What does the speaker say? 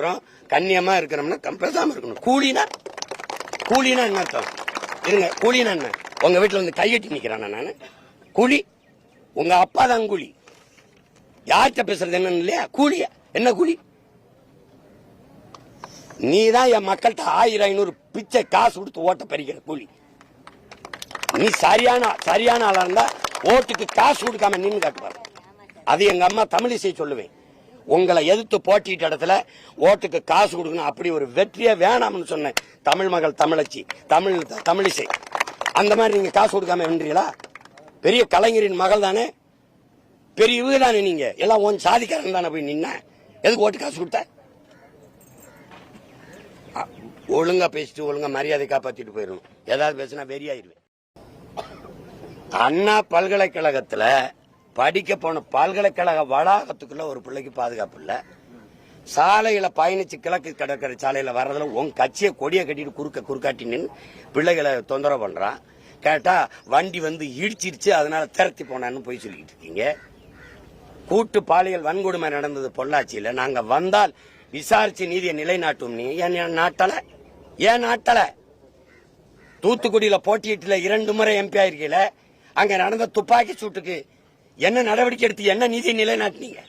இருக்கிறோம் கண்ணியமா இருக்கிறோம்னா கம் பேசாம இருக்கணும். கூலினா கூலினா என்ன அர்த்தம்? இருங்க கூலினா என்ன? உங்க வீட்டுல வந்து கையெட்டி நிக்கிறானா நானு? கூலி? உங்க அப்பா தான் கூலி. யார்கிட்ட பேசுறது என்னன்னு இல்லையா? கூலி என்ன கூலி? நீ தான் என் மக்கள்கிட்ட ஆயிரம் ஐநூறு பிச்சை காசு கொடுத்து ஓட்ட பறிக்கிற கூலி. நீ சரியான சரியான ஆளா இருந்தா ஓட்டுக்கு காசு கொடுக்காம நின்று காட்டுவார் அது எங்க அம்மா தமிழிசை சொல்லுவேன். உங்களை எதிர்த்து போட்டிட்ட இடத்துல ஓட்டுக்கு காசு கொடுக்கணும். அப்படி ஒரு வெற்றியே வேணாம்னு சொன்னேன். தமிழ் மகள் தமிழச்சி தமிழ் தமிழிசை. அந்த மாதிரி நீங்க காசு கொடுக்காம வென்றீங்களா பெரிய கலைஞரின் மகள் தானே. பெரிய இது தானே நீங்க. எல்லாம் உன் சாதிக்காரன் தானே போய் நின்ன. எதுக்கு ஓட்டு காசு கொடுத்த? ஒழுங்கா பேசிட்டு ஒழுங்கா மரியாதை காப்பாத்திட்டு போயிடணும். ஏதாவது பேசினா வெறியாயிருவேன் அண்ணா பல்கலைக்கழகத்துல படிக்க போன பல்கலைக்கழக வளாகத்துக்குள்ள ஒரு பிள்ளைக்கு பாதுகாப்பு இல்ல. சாலையில பயணிச்சு கிழக்கு கடற்கரை சாலையில வர்றதுல உன் கட்சியை கொடியை கட்டிட்டு குறுக்க குறுக்காட்டி நின்று பிள்ளைகளை தொந்தரவு பண்றான் கேட்டா வண்டி வந்து இடிச்சிருச்சு அதனால திரத்தி போனான்னு போய் சொல்லிட்டு இருக்கீங்க. கூட்டு பாலியல் வன்கொடுமை நடந்தது பொள்ளாச்சியில. நாங்க வந்தால் விசாரிச்சு நீதியை நிலைநாட்டும் நீ ஏன் ஏன் நாட்டல? ஏன் நாட்டல? தூத்துக்குடியில போட்டியிட்டுல இரண்டு முறை எம்பி ஆயிருக்கீல. அங்க நடந்த துப்பாக்கி சூட்டுக்கு என்ன நடவடிக்கை எடுத்து என்ன நீதியை நிலைநாட்டினீங்க?